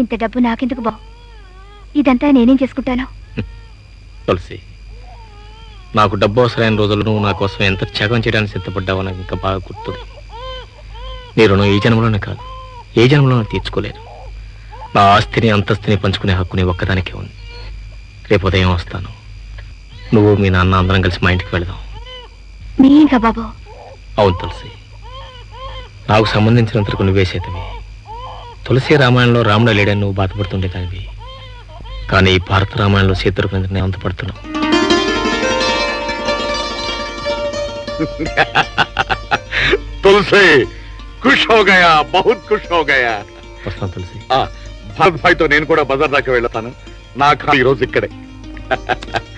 ఇంత డబ్బు నాకెందుకు బా ఇదంతా నేనేం చేసుకుంటాను? తులసి నాకు డబ్బు అవసరమైన రోజులు నువ్వు నా కోసం ఎంత త్యాగం చేయడానికి సిద్ధపడ్డావో నాకు ఇంకా బాగా గుర్తుంది. నీ రుణం ఈ జన్మలోనే కాదు ఏ జన్మలోనే తీర్చుకోలేదు. నా ఆస్తిని అంతస్తుని పంచుకునే హక్కు నీ ఒక్కదానికే ఉంది. రేపు ఉదయం వస్తాను. నువ్వు మీ నాన్న అందరం కలిసి మా ఇంటికి వెళదాం. మీ ఇంకా బాబు. అవును తులసి నాకు సంబంధించినంతకు నువ్వే చేతవి. తులసి రామాయణంలో రాముడు లేడని నువ్వు బాధపడుతుండే దానివి కానీ ఈ భారత రామాయణంలో శత్రుఘ్నేంద్రని అంతపడుతున్నావు తులసి ఖుష్ హో గయా బహుత్ ఖుష్ హో గయా. వస్తాను తులసి. భారత్ భాయ్తో నేను కూడా బజార్ దాకా వెళ్తాను నా కారు ఈరోజు ఇక్కడే.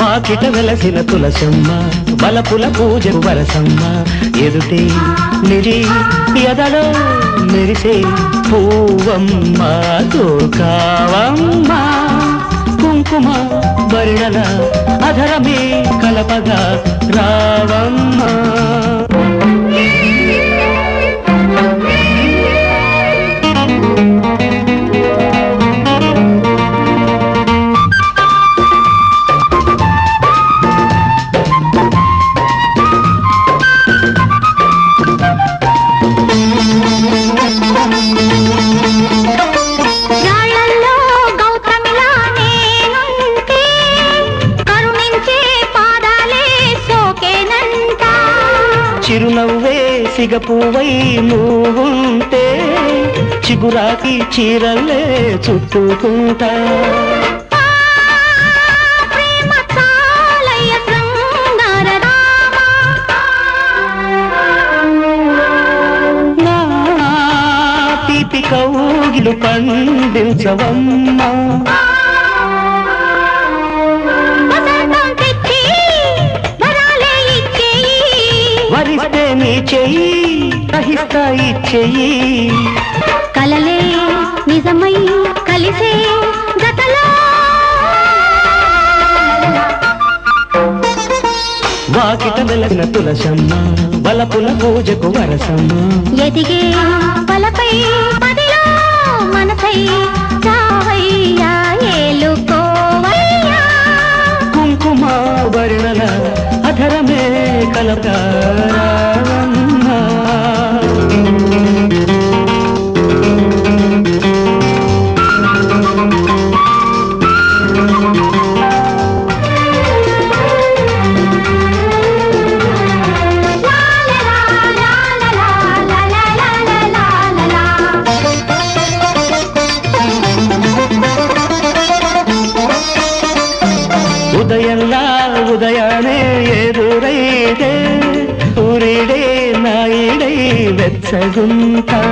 పాకిట వెలసిన తులసమ్మ బలపుల పూజ వరసమ్మ ఎదుటే నిరి ఎదలో మెరిసే పూవమ్మ తోకావమ్మ. కుంకుమ బరిణల అధరమే కలపగా రావమ్మ. సిగపువై నువ్వుంటే చిగురాకి చీరల్లే చుట్టుకుంటా. కౌగిలు పండించవమ్మా. వరిస్తే నీ చెయ్యి సహిస్తా ఇచ్చెయ్యి కలలే నిజమై కలిసే వాకిట వెలసిన తులసమ్మ బలపుల పూజకు వరసమ్మ. ఎదిగే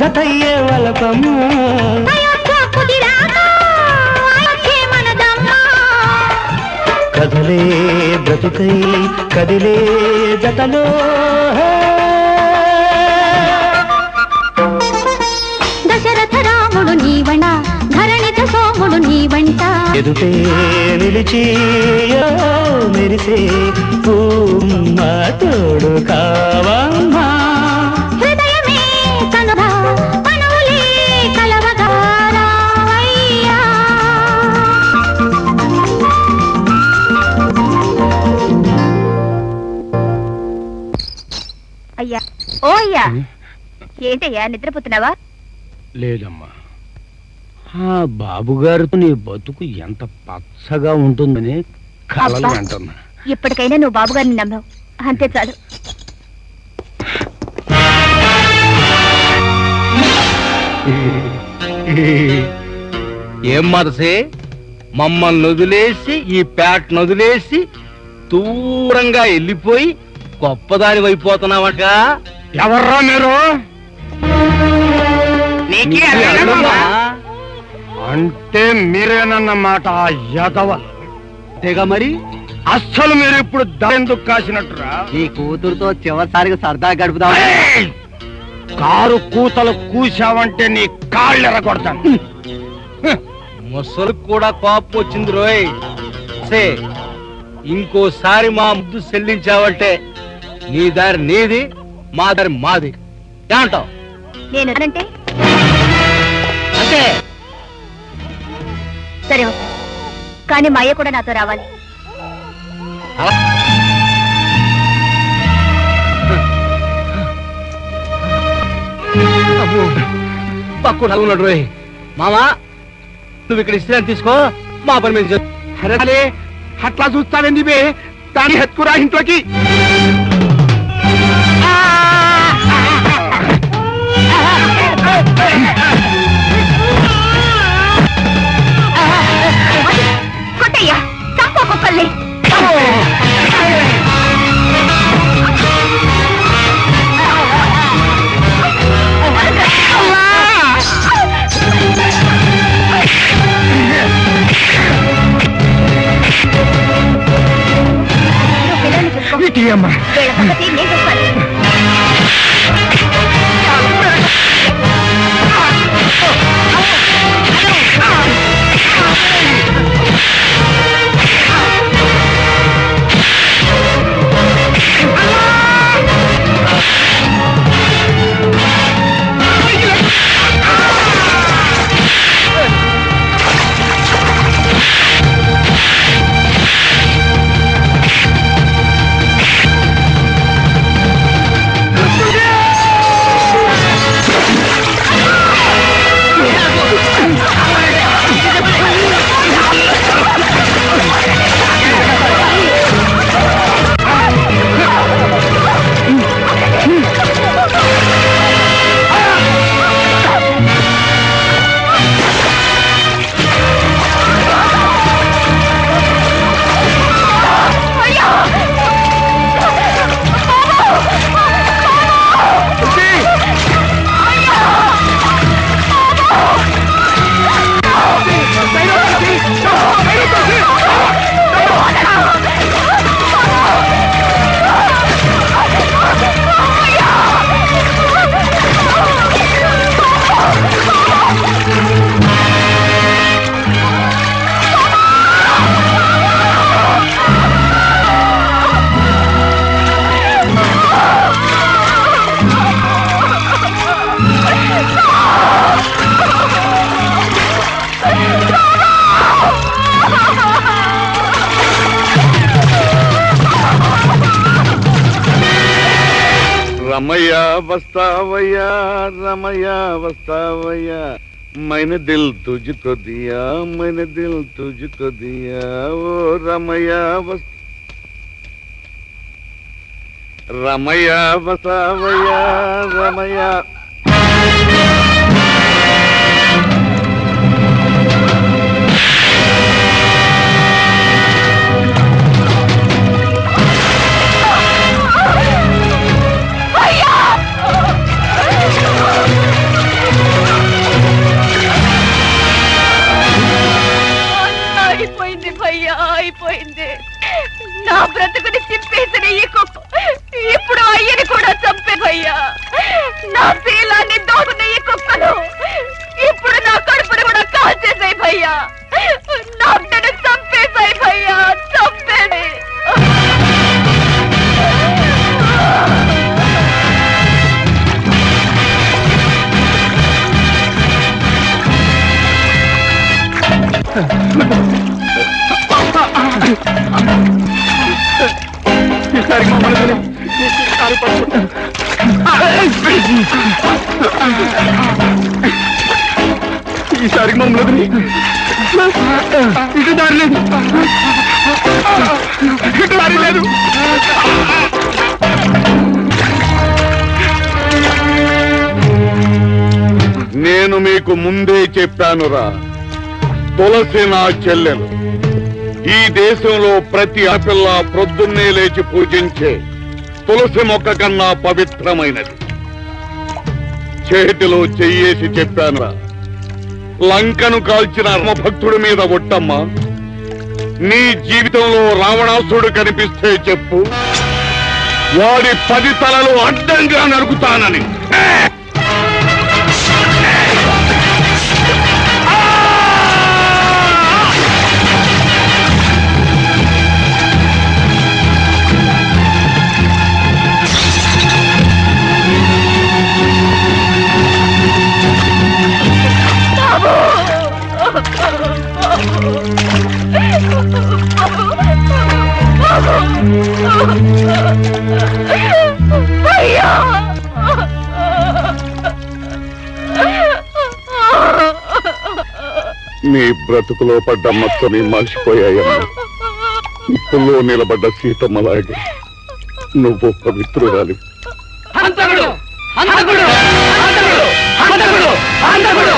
జతయ్యే మనదమ్మ. కదలే బ్రతుకై కదిలే జతలో. దశరథ రాముడు నీవణ ధరణిత సోముడు నీవంట. ఎదుటే నిలిచి మెరిసే పూమ్మ తోడు కావమ్మా. అయ్యా ఓ అయ్యా ఏంటయ్యా నిద్రపోతున్నావా? లేదమ్మా. ఆ బాబుగారితో నీ బతుకు ఎంత పచ్చగా ఉంటుందని కలలు. అంటున్నా ఇప్పటికైనా నువ్వు బాబుగారిని నమ్మావు. అంతే చాలు. ఏం మనసే మమ్మల్ని వదిలేసి ఈ పేటను వదిలేసి దూరంగా వెళ్ళిపోయి గొప్పదాని అయిపోతున్నావట ఎవర్రా మీరు? అంటే మీరేనన్నమాట ఆ యదవ తెగ మరి? అస్సలు మీరు ఇప్పుడు ఎందుకు కాసినట్టురా? నీ కూతురుతో చివరిసారిగా సరదా గడుపుదాం! కారు కూతలు కూసావంటే నీ కాళ్ళు ఎరగొడతాను ముసలు కూడా కోపం వచ్చింది రోయ్. సే ఇంకోసారి మా ముద్దు చెల్లించావంటే నీ దారి నీది. మా దారి మాది. ఏమంటావు? నేను అంటే? సరే ఓకే. కానీ మా అయ్య కూడా నాతో రావాలి. పక్కన ఉన్నాడు రోయ్. మామా నువ్వు ఇక్కడ ఇస్త్రీ తీసుకో మా పని మీద చేద్దాం. అరే అట్లా చూస్తావేంది బే? దాన్ని హెత్తుకురా ఇంట్లోకి. కొట్టయ్యా చంపు ఒక్కొక్కల్ని నువ్వు రమయ్య వస్తావయ్యా రమయ్య వస్తావయ్యా. మైన దిల్ తుజుకో దియా మైన దిల్ తుజుకో దియా ఓ రమయ్య వస్ రమయ్య వస్తావయ్యా రమయ్య పోయింది. నా బ్రతుకుని ఇటు దారి లేదు ఇటు దారి లేదు. నేను మీకు ముందే చెప్పానురా. తులసి నా చెల్లెలు. ఈ దేశంలో ప్రతి ఆపిల్ల ప్రొద్దున్నే లేచి పూజించే తులసి మొక్క కన్నా పవిత్రమైనది. చేతిలో చెయ్యేసి చెప్పానురా. లంకను కాల్చిన రామభక్తుడి మీద ఒట్టమ్మా. నీ జీవితంలో రావణాసుడు కనిపిస్తే చెప్పు. వాడి పది తలలు అడ్డంగా నరుకుతానని. నీ బ్రతుకులో పడ్డ మచ్చని మర్చిపోయాయమ్మా. ఇప్పుడు నిలబడ్డ సీతమ్మలాగే నువ్వు పవిత్రురాలి. అంతకుడు అంతకుడు అంతకుడు అంతకుడు హంతకుడు!